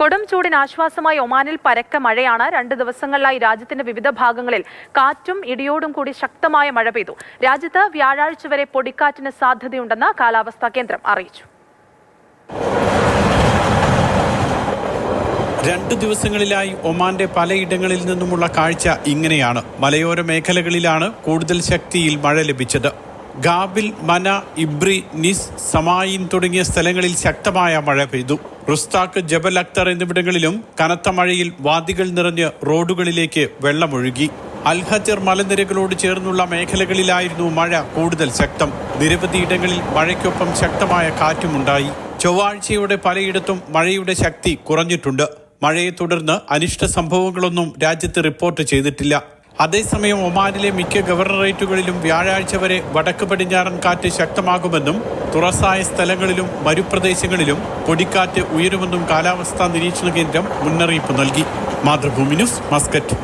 കൊടും ചൂടിന് ആശ്വാസമായി ഒമാനിൽ പരക്ക മഴയാണ്. രണ്ട് ദിവസങ്ങളിലായി രാജ്യത്തിന്റെ വിവിധ ഭാഗങ്ങളിൽ കാറ്റും ഇടിയോടും കൂടി ശക്തമായ മഴ പെയ്തു. രാജ്യത്ത് വ്യാഴാഴ്ച വരെ പൊടിക്കാറ്റിന് സാധ്യതയുണ്ടെന്ന് കാലാവസ്ഥാ കേന്ദ്രം അറിയിച്ചു. രണ്ടു ദിവസങ്ങളിലായി ഒമാന്റെ പലയിടങ്ങളിൽ നിന്നുമുള്ള കാഴ്ച ഇങ്ങനെയാണ്. മലയോര മേഖലകളിലാണ് കൂടുതൽ ശക്തിയിൽ മഴ ലഭിച്ചത്. ഗാബിൽ മന ഇബ്രി നിസ് സമായിൻ തുടങ്ങിയ സ്ഥലങ്ങളിൽ ശക്തമായ മഴ പെയ്തു. റുസ്താക്ക് ജബൽ അക്തർ എന്നിവിടങ്ങളിലും കനത്ത മഴയിൽ വാദികൾ നിറഞ്ഞ് റോഡുകളിലേക്ക് വെള്ളമൊഴുകി. അൽഹജർ മലനിരകളോട് ചേർന്നുള്ള മേഖലകളിലായിരുന്നു മഴ കൂടുതൽ ശക്തം. നിരവധിയിടങ്ങളിൽ മഴയ്ക്കൊപ്പം ശക്തമായ കാറ്റുമുണ്ടായി. ചൊവ്വാഴ്ചയോടെ പലയിടത്തും മഴയുടെ ശക്തി കുറഞ്ഞിട്ടുണ്ട്. മഴയെ തുടർന്ന് അനിഷ്ട സംഭവങ്ങളൊന്നും രാജ്യത്ത് റിപ്പോർട്ട് ചെയ്തിട്ടില്ല. അതേസമയം ഒമാനിലെ മിക്ക ഗവർണറേറ്റുകളിലും വ്യാഴാഴ്ച വരെ വടക്ക് പടിഞ്ഞാറൻ കാറ്റ് ശക്തമാകുമെന്നും തുറസായ സ്ഥലങ്ങളിലും മരുപ്രദേശങ്ങളിലും പൊടിക്കാറ്റ് ഉയരുമെന്നും കാലാവസ്ഥാ നിരീക്ഷണ കേന്ദ്രം മുന്നറിയിപ്പ് നൽകി. Mathrubhumi news Muscat.